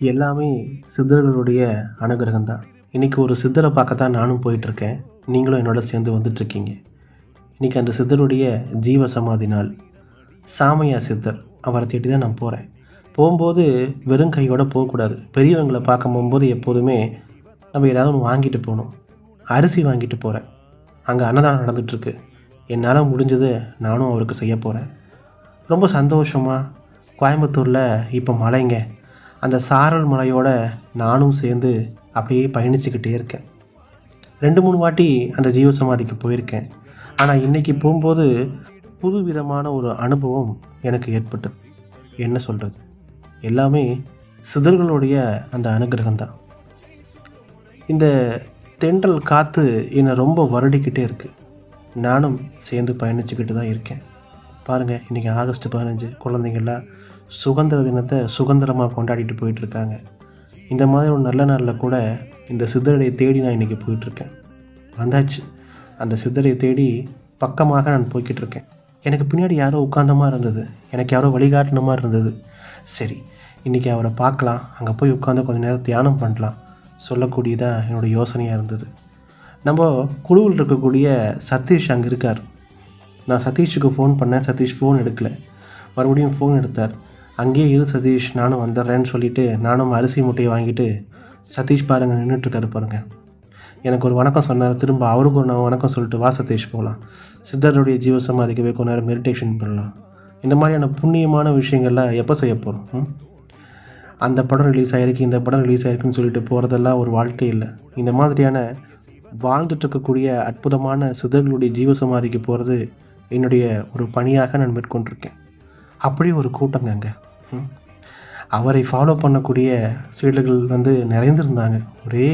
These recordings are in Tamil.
எல்லாமே சித்தர்களுடைய அனுகிரகம் தான் இன்றைக்கி ஒரு சித்தரை பார்க்க தான் நானும் போயிட்டுருக்கேன். நீங்களும் என்னோட சேர்ந்து வந்துட்டுருக்கீங்க. இன்றைக்கி அந்த சித்தருடைய ஜீவ சமாதி நாள். சாமையா சித்தர் அவரை தேடி தான் நான் போகிறேன் போகும்போது வெறும் கையோடு போகக்கூடாது. பெரியவங்களை பார்க்க போகும்போது எப்போதுமே நம்ம ஏதாவது ஒன்று வாங்கிட்டு போகணும். அரிசி வாங்கிட்டு போகிறேன் அங்கே அன்னதானம் நடந்துகிட்ருக்கு என்னால் முடிஞ்சது நானும் அவருக்கு செய்ய போகிறேன் ரொம்ப சந்தோஷமாக கோயம்புத்தூரில் இப்போ மழைங்க அந்த சாரல் மலையோட நானும் சேர்ந்து அப்படியே பயணிச்சுக்கிட்டே இருக்கேன். ரெண்டு மூணு வாட்டி அந்த ஜீவ சமாதிக்கு போயிருக்கேன். ஆனால் இன்றைக்கி போகும்போது புது விதமான ஒரு அனுபவம் எனக்கு ஏற்பட்டது. என்ன சொல்கிறது எல்லாமே சிதர்களுடைய அந்த அனுகிரகம் தான் இந்த தென்றல் காற்று என்னை ரொம்ப வருடிக்கிட்டே இருக்குது நானும் சேர்ந்து பயணிச்சுக்கிட்டு தான் இருக்கேன். பாருங்கள் இன்றைக்கி ஆகஸ்ட் பதினஞ்சு குழந்தைங்கள்லாம் சுதந்திர தினத்தை சுதந்திரமாக கொண்டாடிட்டு போயிட்டுருக்காங்க. இந்த மாதிரி ஒரு நல்ல நாளில் கூட இந்த சித்தரை தேடி நான் இன்றைக்கி போயிட்டுருக்கேன். வந்தாச்சு. அந்த சித்தரை தேடி பக்கமாக நான் போய்கிட்டு இருக்கேன் எனக்கு பின்னாடி யாரோ உட்கார்ந்த மாதிரி இருந்தது. எனக்கு யாரோ வழிகாட்டின மாதிரி இருந்தது. சரி இன்றைக்கி அவரை பார்க்கலாம். அங்கே போய் உட்காந்து கொஞ்சம் நேரம் தியானம் பண்ணலாம். சொல்லக்கூடியதாக என்னோடய யோசனையாக இருந்தது. நம்ம குழுவில் இருக்கக்கூடிய சதீஷ் அங்கே இருக்கார். நான் சதீஷுக்கு ஃபோன் பண்ணேன். சதீஷ் ஃபோன் எடுக்கலை. மறுபடியும் ஃபோன் எடுத்தார். அங்கேயே இரு சதீஷ் நானும் வந்துடுறேன்னு சொல்லிவிட்டு நானும் அரிசி மூட்டையை வாங்கிட்டு சதீஷ் பாருங்கள் நின்றுட்டுருக்காரு பாருங்கள் எனக்கு ஒரு வணக்கம் சொன்னார் திரும்ப அவருக்கு ஒரு நான் வணக்கம் சொல்லிட்டு வா சதீஷ் போகலாம். சித்தருடைய ஜீவசமாதிக்கவே போய் கொஞ்ச நேரம் மெடிடேஷன் பண்ணலாம். இந்த மாதிரியான புண்ணியமான விஷயங்கள்லாம் எப்போ செய்ய போகிறோம் அந்த படம் ரிலீஸ் ஆகிருக்கு இந்த படம் ரிலீஸ் ஆகிருக்குன்னு சொல்லிட்டு போகிறதெல்லாம் ஒரு வாழ்க்கை இல்லை. இந்த மாதிரியான வாழ்ந்துட்டுருக்கக்கூடிய அற்புதமான சிதர்களுடைய ஜீவசமாதிக்கு போகிறது என்னுடைய ஒரு பணியாக நான் மேற்கொண்டிருக்கேன். அப்படியே ஒரு கூட்டங்க அங்கே. அவரை ஃபாலோ பண்ணக்கூடிய சீடர்கள் வந்து நிறைந்திருந்தாங்க. ஒரே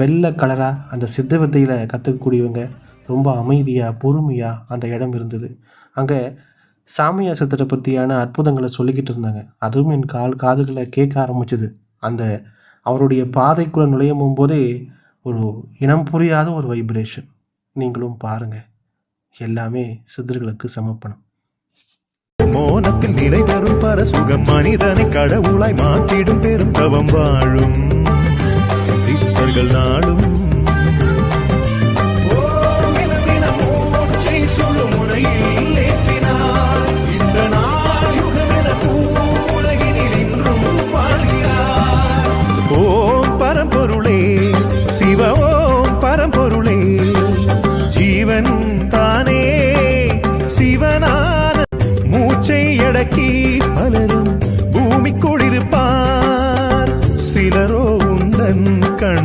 வெள்ளை கலராக அந்த சித்த வித்தையில் கற்றுக்கக்கூடியவங்க ரொம்ப அமைதியாக பொறுமையாக அந்த இடம் இருந்தது. அங்கே சாமியா சித்தரை பற்றியான அற்புதங்களை சொல்லிக்கிட்டு இருந்தாங்க. அதுவும் என் கால் காதுகளை கேட்க ஆரம்பிச்சது. அந்த அவருடைய பாதைக்குள்ளே நுழையும் போதே ஒரு இனம் புரியாத ஒரு வைப்ரேஷன் நீங்களும் பாருங்கள் எல்லாமே சித்தர்களுக்கு சமர்ப்பணம். மோனத்தில் நிலை தரும் பரசுகம் மனிதனை கடவுளாய் மாற்றிடும் பெரும் தவம் வாழும். சித்தர்கள் நாளும்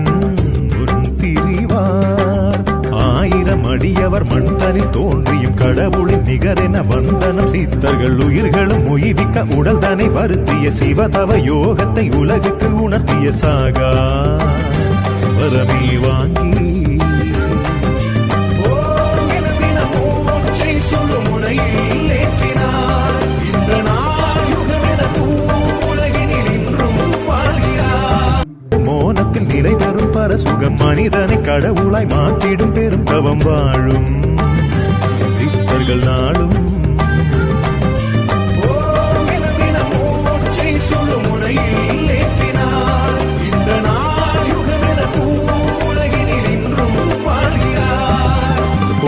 உன் திரிவார். ஆயிரம் அடியவர் மண்தனில் தோன்றியும் கடவுளின் நிகரென வந்தனம் சித்தர்கள் உயிர்களும் உயிவிக்க உடல் தனை வருத்திய சிவதவ யோகத்தை உலகுக்கு உணர்த்திய சாகா. வரமே வாங்கி தரும் பரசுகம் மனிதனை கடவுளாய் மாற்றிடும் பெரும் தவம் வாழும். சித்தர்கள் நாளும்.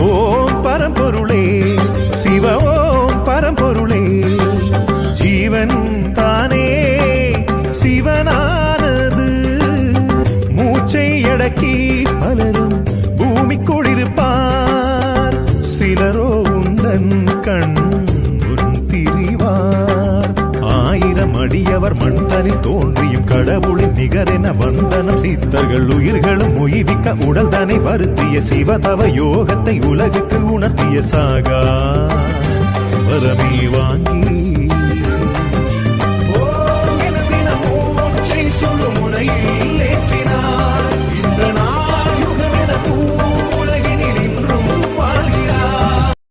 ஓம் பரம்பொருளே சிவ ஓம் பரம்பொருளே. மலரும் பலரும் பூமிக்குள் சிலரோ உந்தன் கண் திரிவார். ஆயிரம் அடியவர் மண்தனில் தோன்றியும் கடவுளின் நிகரென வந்தனம் சித்தர்கள் உயிர்களும் உயிவிக்க உடல் தனை வருத்திய சிவதவ யோகத்தை உலகுக்கு உணர்த்திய சாகா. வரமே வாங்கி